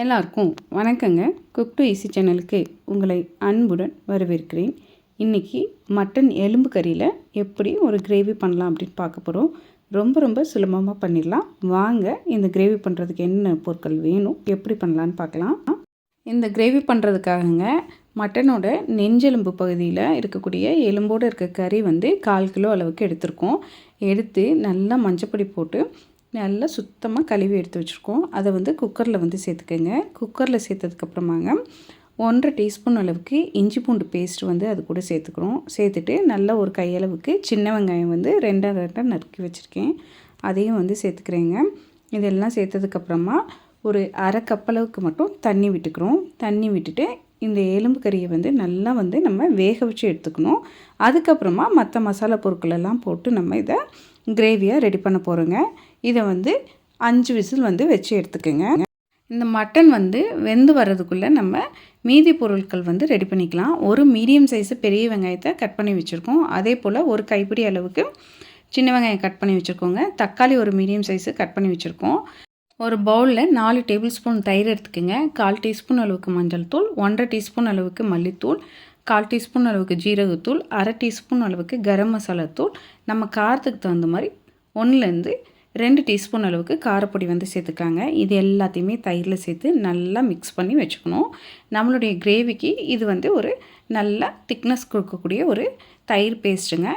எல்லாருக்கும் வணக்கங்க. Cook to easy சேனலுக்கு உங்களை அன்புடன் வரவேற்கிறேன். இன்றைக்கி மட்டன் எலும்பு கறியில் எப்படி ஒரு கிரேவி பண்ணலாம் அப்படின்னு பார்க்க போகிறோம் ரொம்ப ரொம்ப சுலபமாக பண்ணிடலாம். வாங்க இந்த கிரேவி பண்ணுறதுக்கு என்ன பொருட்கள் வேணும் எப்படி பண்ணலான்னு பார்க்கலாம். இந்த கிரேவி பண்ணுறதுக்காகங்க மட்டனோட நெஞ்செலும்பு பகுதியில் இருக்கக்கூடிய எலும்போடு இருக்க கறி வந்து கால் கிலோ அளவுக்கு எடுத்திருக்கோம். எடுத்து நல்லா மஞ்சப்பொடி போட்டு நல்லா சுத்தமாக கழுவி எடுத்து வச்சுருக்கோம். அதை வந்து குக்கரில் வந்து சேர்த்துக்கோங்க. குக்கரில் சேர்த்ததுக்கப்புறமாங்க ஒன்றரை டீஸ்பூன் அளவுக்கு இஞ்சி பூண்டு பேஸ்ட் வந்து அது கூட சேர்த்துக்கிறோம். சேர்த்துட்டு நல்லா ஒரு கையளவுக்கு சின்ன வெங்காயம் வந்து ரெண்டாக ரெண்டாக நறுக்கி வச்சுருக்கேன். அதையும் வந்து சேர்த்துக்கிறேங்க. இதெல்லாம் சேர்த்ததுக்கப்புறமா ஒரு அரை கப் அளவுக்கு மட்டும் தண்ணி விட்டுக்கிறோம். தண்ணி விட்டுட்டு இந்த எலும்பு கறியை வந்து நல்லா வந்து நம்ம வேக வச்சு எடுத்துக்கணும். அதுக்கப்புறமா மற்ற மசாலா பொருட்களெல்லாம் போட்டு நம்ம இதை கிரேவியாக ரெடி பண்ண போகிறோங்க இதை வந்து அஞ்சு விசில் வந்து வச்சு எடுத்துக்கோங்க. இந்த மட்டன் வந்து வெந்து வர்றதுக்குள்ளே நம்ம மீதி பொருட்கள் வந்து ரெடி பண்ணிக்கலாம். ஒரு மீடியம் சைஸு பெரிய வெங்காயத்தை கட் பண்ணி வச்சுருக்கோம். அதே போல் ஒரு கைப்பிடி அளவுக்கு சின்ன வெங்காயம் கட் பண்ணி வச்சுருக்கோங்க. தக்காளி ஒரு மீடியம் சைஸு கட் பண்ணி வச்சுருக்கோம். ஒரு பவுலில் நாலு டேபிள் ஸ்பூன் தயிர் எடுத்துக்கோங்க. கால் டீஸ்பூன் அளவுக்கு மஞ்சள் தூள் ஒன்றரை டீஸ்பூன் அளவுக்கு மல்லித்தூள் கால் டீஸ்பூன் அளவுக்கு ஜீரகத்தூள் அரை டீஸ்பூன் அளவுக்கு கரம் மசாலா தூள். நம்ம காரத்துக்கு தகுந்த மாதிரி ஒன்றுலேருந்து ரெண்டு டீஸ்பூன் அளவுக்கு காரப்பொடி வந்து சேர்த்துக்காங்க இது எல்லாத்தையுமே தயிரில் சேர்த்து நல்லா மிக்ஸ் பண்ணி வச்சுக்கணும். நம்மளுடைய கிரேவிக்கு இது வந்து ஒரு நல்ல திக்னஸ் கொடுக்கக்கூடிய ஒரு தயிர் பேஸ்ட்டுங்க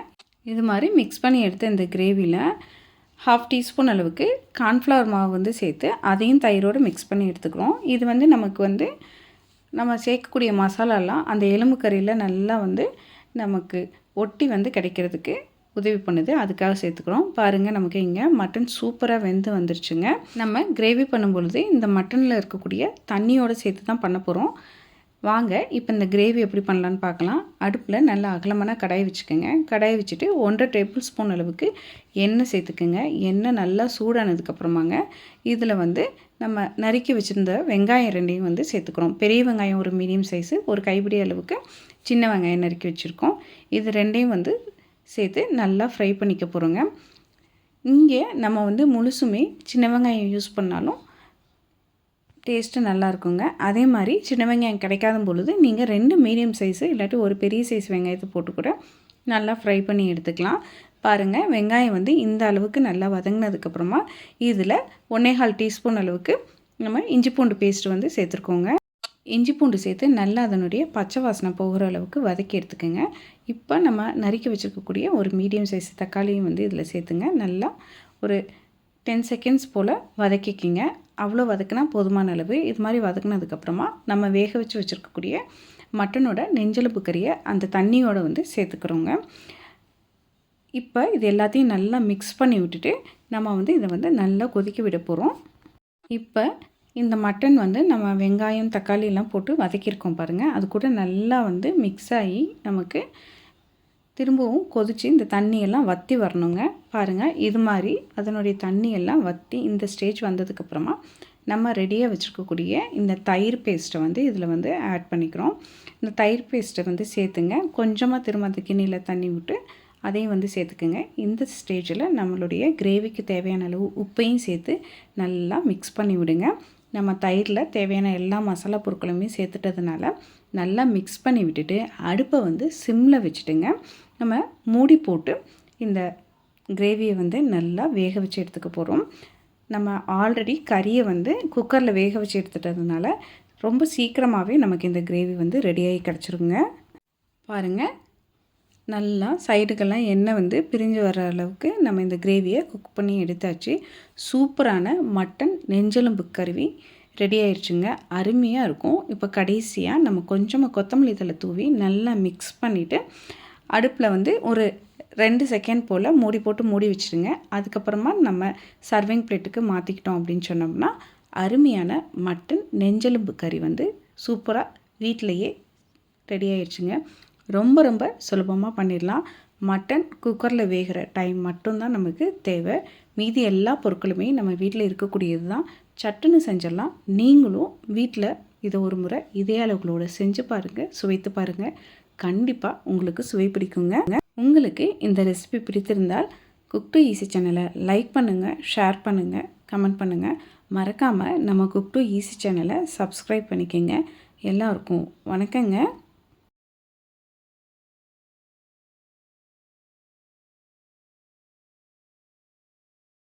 இது மாதிரி மிக்ஸ் பண்ணி எடுத்த இந்த கிரேவியில் ஹாஃப் டீஸ்பூன் அளவுக்கு கார்ன்ஃப்ளவர் மாவு வந்து சேர்த்து அதையும் தயிரோடு மிக்ஸ் பண்ணி எடுத்துக்கிறோம். இது வந்து நமக்கு வந்து நம்ம சேர்க்கக்கூடிய மசாலாலாம் அந்த எலும்பு கறியில் நல்லா வந்து நமக்கு ஒட்டி வந்து கிடைக்கிறதுக்கு உதவி பண்ணுது. அதுக்காக சேர்த்துக்கிறோம். பாருங்கள் நமக்கு இங்கே மட்டன் சூப்பராக வெந்து வந்துருச்சுங்க. நம்ம கிரேவி பண்ணும்பொழுது இந்த மட்டனில் இருக்கக்கூடிய தண்ணியோடு சேர்த்து தான் பண்ண போகிறோம் வாங்க இப்போ இந்த கிரேவி எப்படி பண்ணலான்னு பார்க்கலாம். அடுப்பில் நல்லா அகலமான கடாய் வச்சுக்கோங்க. கடாய் வச்சுட்டு ஒன்றரை டேபிள் ஸ்பூன் அளவுக்கு எண்ணெய் சேர்த்துக்குங்க. எண்ணெய் நல்லா சூடானதுக்கப்புறமாங்க இதில் வந்து நம்ம நறுக்கி வச்சுருந்த வெங்காயம் ரெண்டையும் வந்து சேர்த்துக்கிறோம். பெரிய வெங்காயம் ஒரு மீடியம் சைஸு ஒரு கைப்பிடி அளவுக்கு சின்ன வெங்காயம் நறுக்கி வச்சுருக்கோம். இது ரெண்டையும் வந்து சேர்த்து நல்லா ஃப்ரை பண்ணிக்க போகிறோங்க இங்கே நம்ம வந்து முழுசுமே சின்ன வெங்காயம் யூஸ் பண்ணாலும் டேஸ்ட்டு நல்லா இருக்குங்க. அதே மாதிரி சின்ன வெங்காயம் கிடைக்காத பொழுது நீங்கள் ரெண்டு மீடியம் சைஸு இல்லாட்டி ஒரு பெரிய சைஸ் வெங்காயத்தை போட்டு கூட நல்லா ஃப்ரை பண்ணி எடுத்துக்கலாம். பாருங்கள் வெங்காயம் வந்து இந்த அளவுக்கு நல்லா வதங்கினதுக்கப்புறமா இதில் ஒன்றேகால் டீஸ்பூன் அளவுக்கு நம்ம இஞ்சி பூண்டு பேஸ்ட்டு வந்து சேர்த்துருக்கோங்க. இஞ்சி பூண்டு சேர்த்து நல்லா அதனுடைய பச்சை வாசனை போகிற அளவுக்கு வதக்கி எடுத்துக்கோங்க. இப்போ நம்ம நறுக்கி வச்சுருக்கக்கூடிய ஒரு மீடியம் சைஸ் தக்காளியும் வந்து இதில் சேர்த்துங்க. நல்லா ஒரு டென் செகண்ட்ஸ் போல் வதக்கிக்கிங்க. அவ்வளோ வதக்கினா போதுமான அளவு. இது மாதிரி வதக்கினதுக்கப்புறமா நம்ம வேக வச்சு வச்சுருக்கக்கூடிய மட்டனோட நெஞ்செலுப்பு கறியை அந்த தண்ணியோடு வந்து சேர்த்துக்கிறோங்க. இப்போ இது எல்லாத்தையும் நல்லா மிக்ஸ் பண்ணி விட்டுட்டு நம்ம வந்து இதை வந்து நல்லா கொதிக்க விட போகிறோம் இப்போ இந்த மட்டன் வந்து நம்ம வெங்காயம் தக்காளியெல்லாம் போட்டு வதக்கியிருக்கோம் பாருங்கள் அது கூட நல்லா வந்து மிக்ஸ் ஆகி நமக்கு திரும்பவும் கொதித்து இந்த தண்ணியெல்லாம் வற்றி வரணுங்க. பாருங்கள் இது மாதிரி அதனுடைய தண்ணியெல்லாம் வற்றி இந்த ஸ்டேஜ் வந்ததுக்கப்புறமா நம்ம ரெடியாக வச்சுருக்கக்கூடிய இந்த தயிர் பேஸ்ட்டை வந்து இதில் வந்து ஆட் பண்ணிக்கிறோம். இந்த தயிர் பேஸ்ட்டை வந்து சேர்த்துங்க. கொஞ்சமாக திரும்ப அந்த கிண்ணியில் தண்ணி விட்டு அதையும் வந்து சேர்த்துக்குங்க. இந்த ஸ்டேஜில் நம்மளுடைய கிரேவிக்கு தேவையான அளவு உப்பையும் சேர்த்து நல்லா மிக்ஸ் பண்ணி விடுங்க. நம்ம தயிரில் தேவையான எல்லா மசாலா பொருட்களுமே சேர்த்துட்டதுனால நல்லா மிக்ஸ் பண்ணி விட்டுட்டு அடுப்பை வந்து சிம்மில் வச்சுட்டுங்க. நம்ம மூடி போட்டு இந்த கிரேவியை வந்து நல்லா வேக வச்சு எடுத்துக்க போகிறோம் நம்ம ஆல்ரெடி கறியை வந்து குக்கரில் வேக வச்சு எடுத்துட்டதுனால ரொம்ப சீக்கிரமாகவே நமக்கு இந்த கிரேவி வந்து ரெடியாகி கிடச்சிருங்க. பாருங்கள் நல்லா சைடுக்கெல்லாம் எண்ணெய் வந்து பிரிஞ்சு வர அளவுக்கு நம்ம இந்த கிரேவியை குக் பண்ணி எடுத்தாச்சு. சூப்பரான மட்டன் நெஞ்செலும்பு கருவி ரெடி ஆயிடுச்சுங்க அருமையாக இருக்கும். இப்போ கடைசியாக நம்ம கொஞ்சமாக கொத்தமல்லி தலை தூவி நல்லா மிக்ஸ் பண்ணிவிட்டு அடுப்பில் வந்து ஒரு ரெண்டு செகண்ட் போல் மூடி போட்டு மூடி வச்சுருங்க. அதுக்கப்புறமா நம்ம சர்விங் பிளேட்டுக்கு மாற்றிக்கிட்டோம் அப்படின்னு சொன்னோம்னா அருமையான மட்டன் நெஞ்செலும்பு கறி வந்து சூப்பராக வீட்டிலையே ரெடி ஆயிடுச்சுங்க ரொம்ப ரொம்ப சுலபமாக பண்ணிடலாம். மட்டன் குக்கரில் வேகிற டைம் மட்டும்தான் நமக்கு தேவை. மீதி எல்லா பொருட்களுமே நம்ம வீட்டில் இருக்கக்கூடியது தான் சட்டுன்னு செஞ்சிடலாம். நீங்களும் வீட்டில் இதை ஒரு முறை இதே அளவுகளோடு செஞ்சு பாருங்கள் சுவைத்து பாருங்கள் கண்டிப்பாக உங்களுக்கு சுவை பிடிக்குங்க. உங்களுக்கு இந்த ரெசிபி பிடித்திருந்தால் குக் டு ஈஸி சேனலை லைக் பண்ணுங்கள் ஷேர் பண்ணுங்கள் கமெண்ட் பண்ணுங்கள் மறக்காமல் நம்ம குக் டு ஈஸி சேனலை சப்ஸ்கிரைப் பண்ணிக்கோங்க. எல்லாருக்கும் வணக்கங்க.